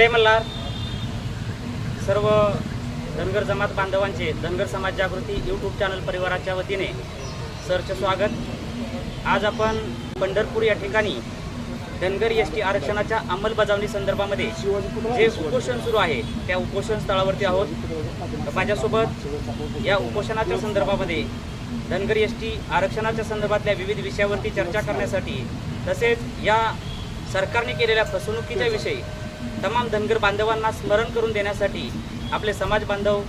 जय मल्हार. सर्व धनगर जमात बांधवांचे धनगर समाज जागृती यूट्यूब चॅनल परिवाराच्या वतीने सरचं स्वागत. आज आपण पंढरपूर या ठिकाणी धनगर एस टी आरक्षणाच्या अंमलबजावणी संदर्भामध्ये जे उपोषण सुरू आहे त्या उपोषण स्थळावरती आहोत. माझ्यासोबत या उपोषणाच्या संदर्भामध्ये धनगर एस टी आरक्षणाच्या संदर्भातल्या विविध विषयावरती चर्चा करण्यासाठी तसेच या सरकारने केलेल्या फसवणुकीच्या विषयी तमाम धनगर बांधवांना स्मरण करून देण्यासाठी आपले समाज बांधव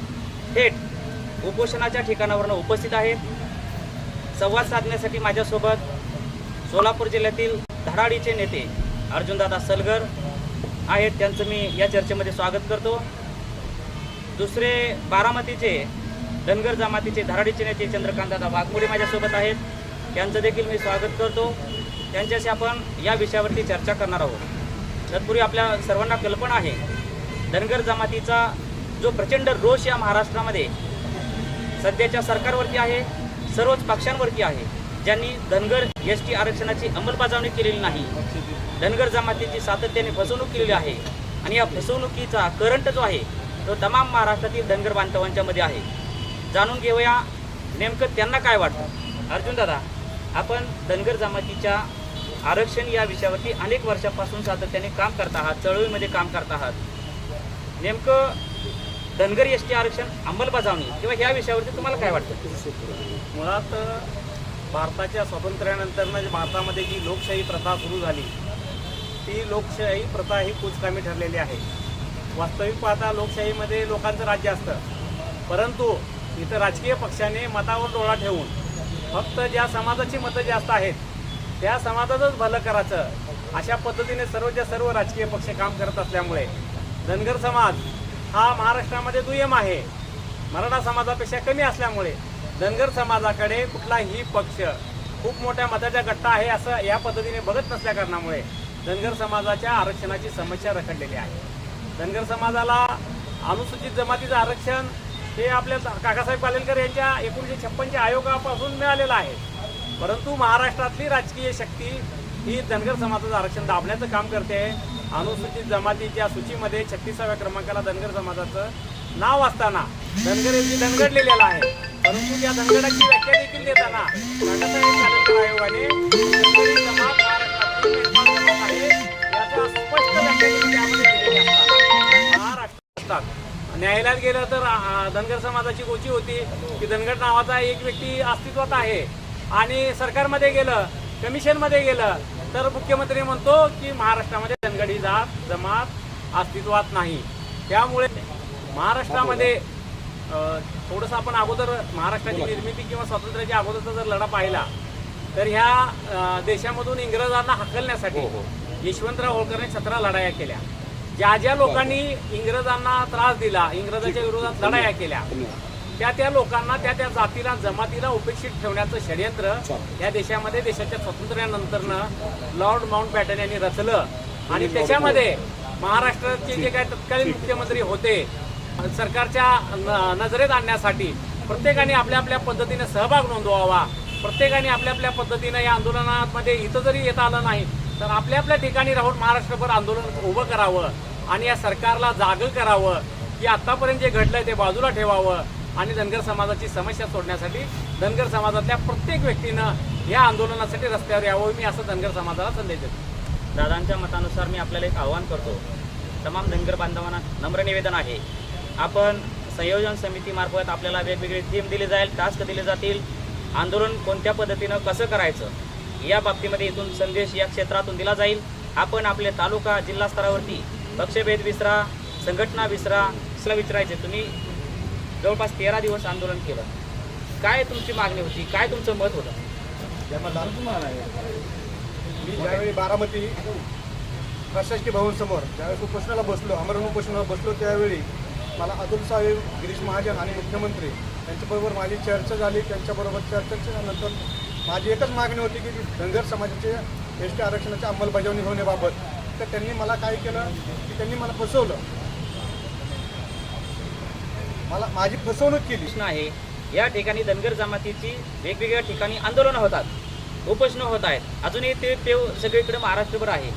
थेट उपोषणाच्या ठिकाणावरून उपस्थित आहेत. संवाद साधण्यासाठी माझ्यासोबत सोलापूर जिल्ह्यातील धडाडीचे नेते अर्जुनदादा सलगर आहेत. त्यांचं मी या चर्चेमध्ये स्वागत करतो. दुसरे बारामतीचे धनगर जमातीचे धराडीचे नेते चंद्रकांतदादा वाघमोडे माझ्यासोबत आहेत. त्यांचं देखील मी स्वागत करतो. त्यांच्याशी आपण या विषयावरती चर्चा करणार आहोत. तत्पूर्वी आपल्या सर्वांना कल्पना आहे. धनगर जमातीचा जो प्रचंड रोष या महाराष्ट्रामध्ये सध्याच्या सरकारवरती आहे सर्वच पक्षांवरती आहे ज्यांनी धनगर एस टी आरक्षणाची अंमलबजावणी केलेली नाही. धनगर जमातीची सातत्याने फसवणूक केलेली आहे आणि या फसवणुकीचा करंट जो आहे तो तमाम महाराष्ट्रातील धनगर बांधवांच्या मध्ये आहे. जाणून घेऊया नेमकं त्यांना काय वाटतं. अर्जुन दादा आपण धनगर जमातीच्या आरक्षण या विषयावरती अनेक वर्षापासून सातत्याने काम करत आहात चळवळीमध्ये काम करत आहात. नेमकं धनगर एस टी आरक्षण अंमलबजावणी किंवा ह्या विषयावरती तुम्हाला काय वाटतं? मुळात भारताच्या स्वातंत्र्यानंतर भारतामध्ये जी लोकशाही प्रथा सुरू झाली ती लोकशाही प्रथा ही कुचकामी ठरलेली आहे. वास्तविक पाहता लोकशाहीमध्ये लोकांचं राज्य असतं. परंतु इथं राजकीय पक्षाने मतावर डोळा ठेवून फक्त ज्या समाजाची मतं जास्त आहेत त्या समाजाचंच भलं करायचं. अशा पद्धतीने सर्वच्या सर्व राजकीय पक्ष काम करत असल्यामुळे धनगर समाज हा महाराष्ट्रामध्ये दुय्यम आहे. मराठा समाजापेक्षा कमी असल्यामुळे धनगर समाजाकडे कुठलाही पक्ष खूप मोठ्या मताचा गट्टा आहे असं या पद्धतीने बघत नसल्या कारणामुळे धनगर समाजाच्या आरक्षणाची समस्या रखडलेली आहे. धनगर समाजाला अनुसूचित जमातीचं आरक्षण हे आपल्या काकासाहेब पालेलकर यांच्या एकोणीसशे छप्पनच्या आयोगापासून मिळालेलं आहे. परंतु महाराष्ट्रातली राजकीय शक्ती ही धनगर समाजाचं आरक्षण दाबण्याचं काम करते. अनुसूचित जमातीच्या सूचीमध्ये छत्तीसाव्या क्रमांकाला धनगर समाजाचं नाव असताना धनगर यांची धनगड लिहिलेलं आहे परंतु त्या धनगडाची व्याख्या देखील देताना आयोगाने असतात. महाराष्ट्रात न्यायालयात गेलं तर धनगर समाजाची गोची होती की धनगड नावाचा एक व्यक्ती अस्तित्वात आहे. आणि सरकारमध्ये गेलं कमिशनमध्ये गेलं तर मुख्यमंत्री म्हणतो की महाराष्ट्रामध्ये धनगडी जात जमात अस्तित्वात नाही. त्यामुळे महाराष्ट्रामध्ये थोडंसं आपण अगोदर महाराष्ट्राची निर्मिती किंवा स्वातंत्र्याच्या अगोदरचा जर लढा पाहिला तर ह्या देशामधून इंग्रजांना हकलण्यासाठी यशवंतराव होळकरने सतरा लढाया केल्या. ज्या ज्या लोकांनी इंग्रजांना त्रास दिला इंग्रजाच्या विरोधात लढाया केल्या त्या त्या लोकांना त्या त्या जातीला जमातीला उपेक्षित ठेवण्याचं षडयंत्र या देशामध्ये देशाच्या स्वातंत्र्यानंतरनं लॉर्ड माउंट बॅटन यांनी रचलं. आणि त्याच्यामध्ये महाराष्ट्राचे जे काही तत्कालीन मुख्यमंत्री होते सरकारच्या न- नजरेत आणण्यासाठी प्रत्येकाने आपल्या आपल्या पद्धतीने सहभाग नोंदवावा. प्रत्येकाने आपल्या आपल्या पद्धतीनं या आंदोलनामध्ये इथं जरी येता आलं नाही तर आपल्या आपल्या ठिकाणी राहून महाराष्ट्रभर आंदोलन उभं करावं आणि या सरकारला जागं करावं. की आतापर्यंत जे घडलंय ते बाजूला ठेवावं. आणि धनगर समाजाची समस्या सोडण्यासाठी धनगर समाजातल्या प्रत्येक व्यक्तीनं या आंदोलनासाठी रस्त्यावर यावं मी असं धनगर समाजाला संदेश देतो. दादांच्या मतानुसार मी आपल्याला एक आव्हान करतो. तमाम धनगर बांधवांना नम्र निवेदन आहे. आपण संयोजन समितीमार्फत आपल्याला वेगवेगळे थीम दिले जाईल टास्क दिले जातील. आंदोलन कोणत्या पद्धतीनं कसं करायचं या बाबतीमध्ये इथून संदेश या क्षेत्रातून दिला जाईल. आपण आपले तालुका जिल्हा स्तरावरती पक्षभेद विसरा संघटना विसरा असं विचारायचे तुम्ही जवळपास तेरा दिवस आंदोलन केलं. काय तुमची मागणी होती? काय तुमचं मत होतं? मी ज्यावेळी बारामती प्रशासकीय भवन समोर ज्यावेळेस उपोषणाला बसलो अमरण उपोषणाला बसलो त्यावेळी मला अतुल साहेब गिरीश महाजन आणि मुख्यमंत्री यांच्याबरोबर माझी चर्चा झाली. त्यांच्याबरोबर चर्चेच्या नंतर माझी एकच मागणी होती की धनगर समाजाचे एस टी आरक्षणाची अंमलबजावणी होण्याबाबत. तर त्यांनी मला काय केलं? की त्यांनी मला फसवलं. मला माझी फसवणूक केली. प्रश्न आहे या ठिकाणी धनगर जमातीची वेगवेगळ्या ठिकाणी आंदोलनं होतात उपोषणं होत आहेत. अजूनही ते पेव सगळीकडे महाराष्ट्रभर आहे.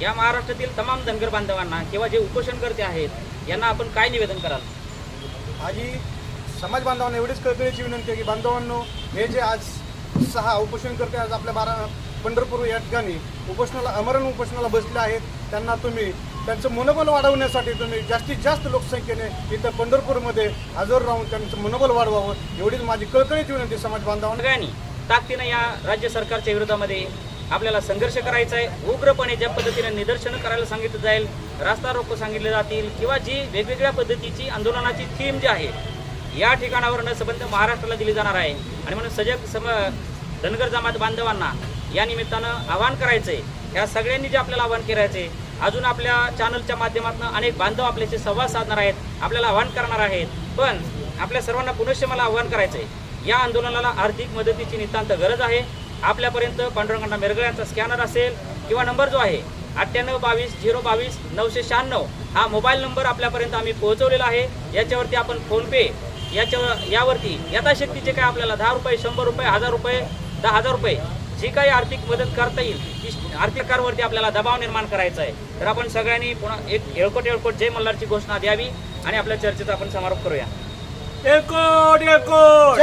या महाराष्ट्रातील तमाम धनगर बांधवांना किंवा जे उपोषणकर्ते आहेत यांना आपण काय निवेदन कराल? आजी समाज बांधवांना एवढीच कळकळीची विनंती आहे की बांधवांनो हे जे आज सहा उपोषण करते आज आपल्या बारा पंढरपूर या ठिकाणी उपोषणाला अमरण उपोषणाला बसले आहेत त्यांना तुम्ही त्यांचं मनोबल वाढवण्यासाठी तुम्ही जास्तीत जास्त लोकसंख्येने इथं पंढरपूरमध्ये हजर राहून त्यांचं मनोबल वाढवावं एवढीच माझी कळकळीत विनंती समाज बांधवांनी. ताकदीनं या राज्य सरकारच्या विरोधामध्ये आपल्याला संघर्ष करायचा आहे. उग्रपणे ज्या पद्धतीने निदर्शनं करायला सांगितलं जाईल रास्ता रोको सांगितले जातील किंवा जी वेगवेगळ्या पद्धतीची आंदोलनाची थीम जी आहे या ठिकाणावर न संबंध महाराष्ट्राला दिली जाणार आहे. आणि म्हणून सजग सम धनगर जमात बांधवांना या निमित्तानं आवाहन करायचं आहे ह्या सगळ्यांनी जे आपल्याला आवाहन करायचं आहे अजून आपल्या चॅनलच्या माध्यमातून अनेक बांधव आपल्याशी संवाद साधणार आहेत. आपल्याला आवाहन करणार आहेत. पण आपल्या सर्वांना पुनश्च मला आवाहन करायचं आहे या आंदोलनाला आर्थिक मदतीची नितांत गरज आहे. आपल्यापर्यंत पांडुरंगांना मेरगळ्यांचा स्कॅनर असेल किंवा नंबर जो आहे अठ्ठ्याण्णव बावीस झिरो बावीस नऊशे शहाण्णव हा मोबाईल नंबर आपल्यापर्यंत आम्ही पोहोचवलेला आहे. याच्यावरती आपण फोनपे याच्यावर यावरती यथाशक्तीचे काय आपल्याला दहा रुपये शंभर रुपये हजार रुपये दहा हजार रुपये जी काही आर्थिक मदत करता येईल ती आर्थिक कारवरती आपल्याला दबाव निर्माण करायचा आहे. तर आपण सगळ्यांनी पुन्हा एक येळकोट येळकोट जय मल्हारची घोषणा द्यावी आणि आपल्या चर्चेचा आपण समारोप करूया. एकोट एकोट